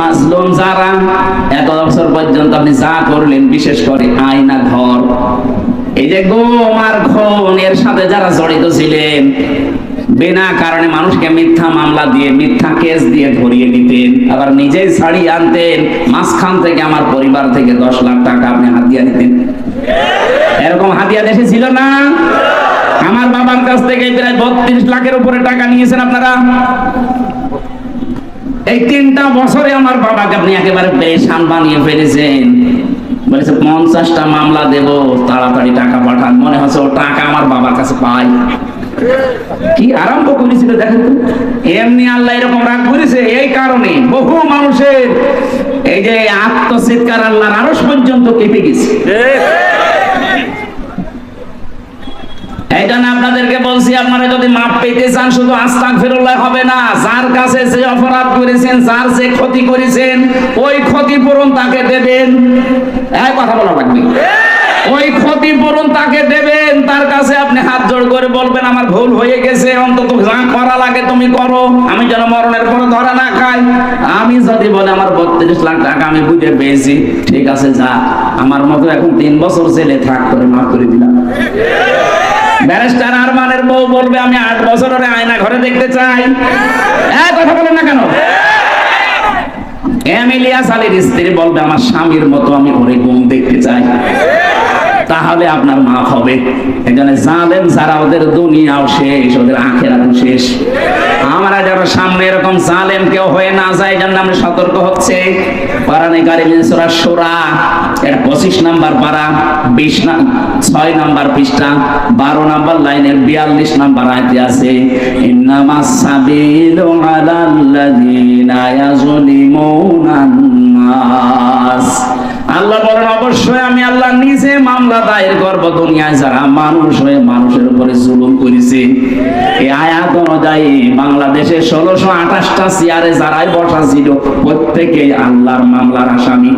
মাজলুম যারা, এত বছর পর্যন্ত আপনি যা করলেন, বিশেষ করে আয়না ঘর, এই যে গোম আর খুন, এর সাথে যারা জড়িত ছিলেন, বিনা কারণে মানুষকে মিথ্যা মামলা দিয়ে, মিথ্যা কেস দিয়ে ধরিয়ে দিতেন, আবার নিজেই ছাড়িয়ে আনতেন, মাঝখান থেকে আমার পরিবার থেকে দশ লাখ টাকা আপনি হাতিয়া দিতেন এরকম হাতিয়া দেশে ছিল না? আমার বাবার কাছ থেকে প্রায় বত্রিশ লাখের উপরে টাকা নিয়েছেন আপনারা। এই তিনটা বছরে আমার বাবাকে আপনি একেবারে পেরেশান বানিয়ে ফেলেছেন। বলেছে পঞ্চাশটা মামলা দেব তাড়াতাড়ি টাকা পাঠান। মনে হচ্ছে ও টাকা আমার বাবার কাছে পাই কি আরম্ভ করেছিল দেখেন এমনি আল্লাহ এরকম রাগ করেছে এই কারণে বহু মানুষের এই যে আত্মচিৎকার আল্লাহর আরস পর্যন্ত কেঁপে গেছে। এই জন্য আপনাদেরকে বলছি, আপনারা যদি মাপ পেতে চান, শুধু আস্তাক ফেরুল্লাহ হবে না, যার কাছে যে অপরাধ করেছেন, যার যে ক্ষতি করেছেন, ওই ক্ষতিপূরণ তাকে দেবেন। এক কথা বলা লাগবে। ওই ক্ষতিপূরণ তাকে দেবেন, তার কাছে আপনি হাত জোড় করে বলবেন, আমার ভুল হয়ে গেছে, অন্তত যা করা লাগে তুমি করো। আমি যেন মরণের পরে ধরা না খাই। আমি যদি বলে, আমার বত্রিশ লাখ টাকা আমি বুঝে পেয়েছি, ঠিক আছে, যা। আমার মতো এখন তিন বছর জেলে থাক করে, মাফ করে দিলাম। ব্যারিস্টার আরমানের বউ বলবে, আমি আট বছর ধরে আয়না ঘরে দেখতে চাই। হ্যাঁ কথা বলেন না কেন? এমিলিয়া সালির স্ত্রী বলবে, আমার স্বামীর মতো আমি ওরে গুম দেখতে চাই। তাহলে আপনার মাফ হবে। এখানে জালেম, যারা ওদের দুনিয়াও শেষ, ওদের আখেরাতও শেষ। আমরা যারা সামনে এরকম জালেম কেউ হয়ে না যায় জন্য আমরা সতর্ক হচ্ছে। পারানে এটা পঁচিশ নাম্বার পারা, বিশ না, ছয় নাম্বার পৃষ্ঠা, বারো নাম্বার লাইনের বিয়াল্লিশ নাম্বার আয়তে আছে আলাল্লাযিনা নাস। আল্লাহ বলেন, অবশ্যই আমি আল্লাহ নিজে মামলা দায়ের করব দুনিয়ায় যারা মানুষ হয়ে মানুষের উপরে জুলুম করেছে। এই আয়াত অনুযায়ী বাংলাদেশে ষোলোশো আঠাশটা চেয়ারে যারাই বসা ছিল, প্রত্যেকে আল্লাহর মামলার আসামি।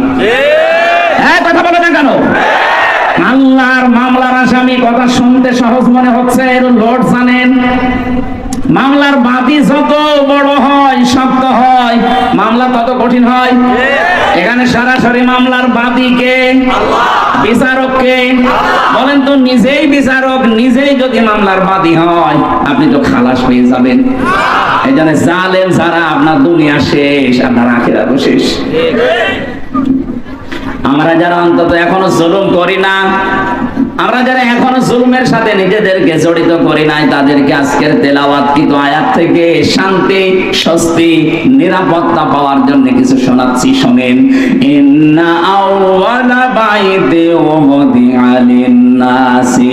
হ্যাঁ কথা বলে না কেন? আল্লাহর মামলার আসামি, কথা শুনতে সহজ মনে হচ্ছে, এর লোড জানেন? মামলার বাদী যত বড় হয়, শক্ত হয়, মামলা তত কঠিন হয়। এখানে সরাসরি মামলার বাদীকে বিচারককে বলেন তো নিজেই বিচারক, নিজেই যদি মামলার বাদী হয়, আপনি তো খালাস হয়ে যাবেন। এই জন্য জালেম যারা, আপনার দুনিয়া শেষ, আপনার আখেরাতও শেষ। আমরা যারা অন্তত এখনও জুলুম করি না আমরা যারা এখনও জুলুমের সাথে নিজেদেরকে জড়িত করি নাই, তাদেরকে আজকের তেলাওয়াত কিন্তু আয়াত থেকে শান্তি, স্বস্তি, নিরাপত্তা পাওয়ার জন্য কিছু শোনাচ্ছি, শোনেন। ইন্না আউওয়ালা বাইতে উমদিআ লিন-নাসি,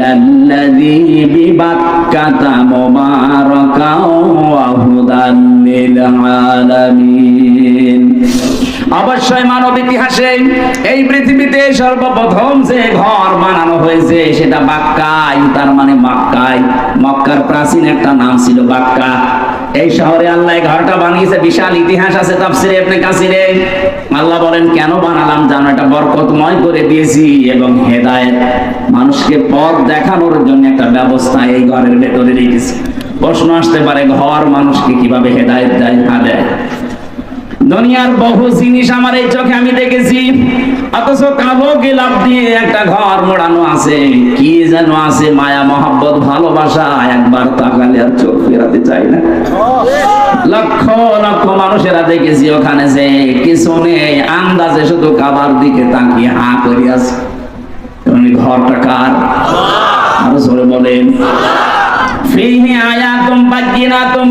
লাল্লাযী বিবাক্কাতা মুবারাকাও ওয়া হুদান লিল আলামিন অবশ্যই মানব ইতিহাসে এই পৃথিবীতে সর্বপ্রথম যে ঘর বানানো হয়েছে, সেটা বাক্কায়, তার মানে মাক্কায়। মক্কার প্রাচীন একটা নাম ছিল বাক্কা। এই শহরে আল্লাহ ঘরটা বানিয়েছে, বিশাল ইতিহাস আছে তাফসিরে আপনি কাসিরে। আল্লাহ বলেন, কেন বানালাম জানো? এটা বরকতময় করে দিয়েছি এবং হেদায়েত। মানুষকে পথ দেখানোর জন্য একটা ব্যবস্থা এই ঘরের ভেতরে রেখেছি। প্রশ্ন আসতে পারে, ঘর মানুষকে কীভাবে হেদায়েত দেয়? না দেয়। দুনিয়ার বহু জিনিস আমার এই চোখে আমি দেখেছি। অথচ কালো গিলাপ দিয়ে একটা ঘর মোড়ানো আছে। কি যেন আছে মায়া, মহাব্বত, ভালোবাসা, একবার তাকালে আর চোখ ফেরাতে চাই না। লক্ষ লক্ষ মানুষেরা দেখেছি ওখানে যে কিছু নেই, আন্দাজে শুধু কাবার দিকে তাকিয়ে হা করে আছে তুমি ঘরটা কার? বলেন। ফিহি আয়াতুম বাজ্জিনাতুম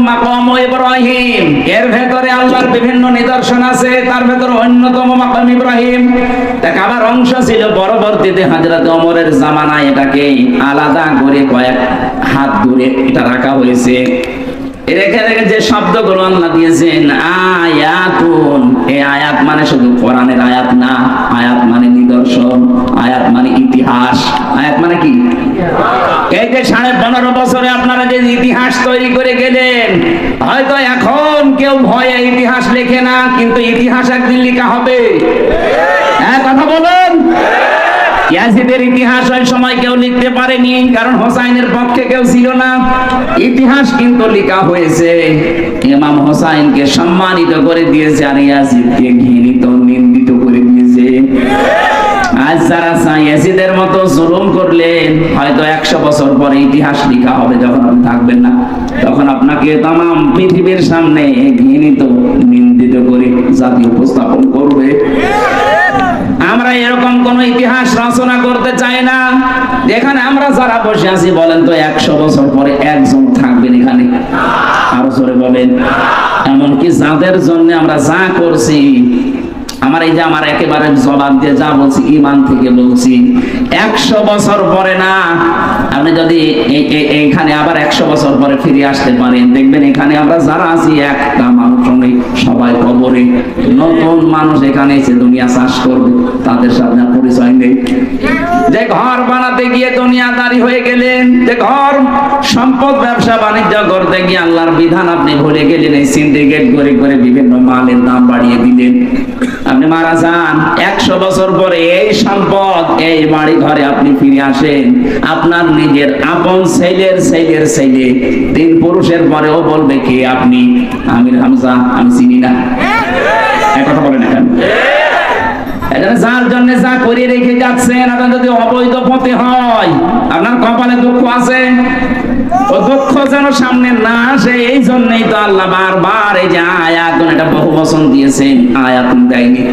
যে শব্দগুলো আল্লাহ দিয়েছেন, আয়াতুন, এই আয়াত মানে শুধু কোরআনের আয়াত না, আয়াত মানে নিদর্শন, আয়াত মানে ইতিহাস, আয়াত মানে কি? এই যে সাড়ে পনেরো বছরে আপনারা যে ইতিহাস তৈরি করে গেলেন, হয়তো এখন কেউ ভয়ে ইতিহাস লেখে না, কিন্তু ইতিহাস একদিন লেখা হবে। হ্যাঁ কথা বলুন। কারণ হোসাইনের পক্ষে কেউ ছিল না। ইতিহাস কিন্তু লেখা হয়েছে। ইমাম হোসাইনকে সম্মানিত করে দিয়েছে আর ইয়াজিদকে ঘৃণিত, নিন্দিত করে দিয়েছে। আজ যারা ইয়াজিদের মতো জুলুম করলেন, হয়তো একশো বছর পরে ইতিহাস লেখা হবে যখন আপনি থাকবেন না। তখন আপনাকে তাম পৃথিবীর সামনে ঘৃণিত, নিন্দিত করে জাতি উপস্থাপন করবে। আমরা এরকম কোন ইতিহাস রচনা করতে চাই না। এখানে আমরা যারা বসে আছি, বলেন তো একশো বছর পরে একজন থাকবেন এখানে। আরও জোরে বলেন। এমনকি যাদের জন্য আমরা যা করছি আমার এই যে আমার একেবারে জবাব দিয়ে যা বলছি ইমান থেকে বলছি। একশো বছর পরে না, আপনি যদি এইখানে আবার একশো বছর পরে ফিরে আসতে পারেন, দেখবেন এখানে আমরা যারা আছি, একটা মানুষ নেই, সবাই কবরে। নতুন মানুষ এখানে এসে দুনিয়া চাষ করবে, তাদের সাথে পরিচয় নেই। যে ঘর বানাতে গিয়ে দুনিয়াদারি হয়ে গেলেন, যে ঘর সম্পদ ব্যবসা বাণিজ্য করতে গিয়ে আল্লাহর বিধান আপনি ভুলে গেলেন, এই সিন্ডিকেট করে করে বিভিন্ন মালের দাম বাড়িয়ে দিলেন। আপনি মারা যান একশো বছর পরে এই সম্পদ এই বাড়ি ঘরে আপনি ফিরে আসেন। আপনার নিজের আপন ছেলের ছেলের ছেলে। তিন পুরুষের পরেও বলবে কে আপনি? আমির হামজা আমি চিনি না। এক কথা বলেন এখন যার জন্য যা করে রেখে যাচ্ছেন আপনার যদি অবৈধ পথে হয়, আপনার কপালে দুঃখ আছে? ও দুঃখ যেন সামনে না আসে, এই জন্যই তো আল্লাহ বারবার এই যে আয়াত এটা বহু বচন দিয়েছেন, আয়াত দেয়নি।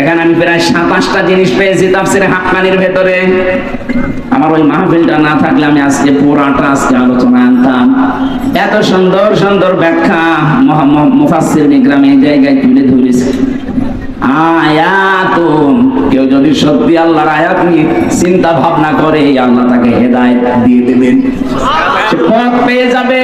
এখানে আমি প্রায় সাতাশটা জিনিস পেয়েছি তাফসিরে হাক্কানির ভেতরে। আমার ওই মাহফিলটা না থাকলে আমি আজকে পুরাটা আজকে আলোচনা আনতাম। এত সুন্দর সুন্দর ব্যাখ্যা মুফাসসির নিগ্রামে এই জায়গায় তুলে ধরেছে। আয়াতুন। কেউ যদি সত্যি আল্লাহর আয়াত নিয়ে চিন্তা ভাবনা করে, আল্লাহ তাকে হেদায়েত দিয়ে দেবেন। পথ পেয়ে যাবে।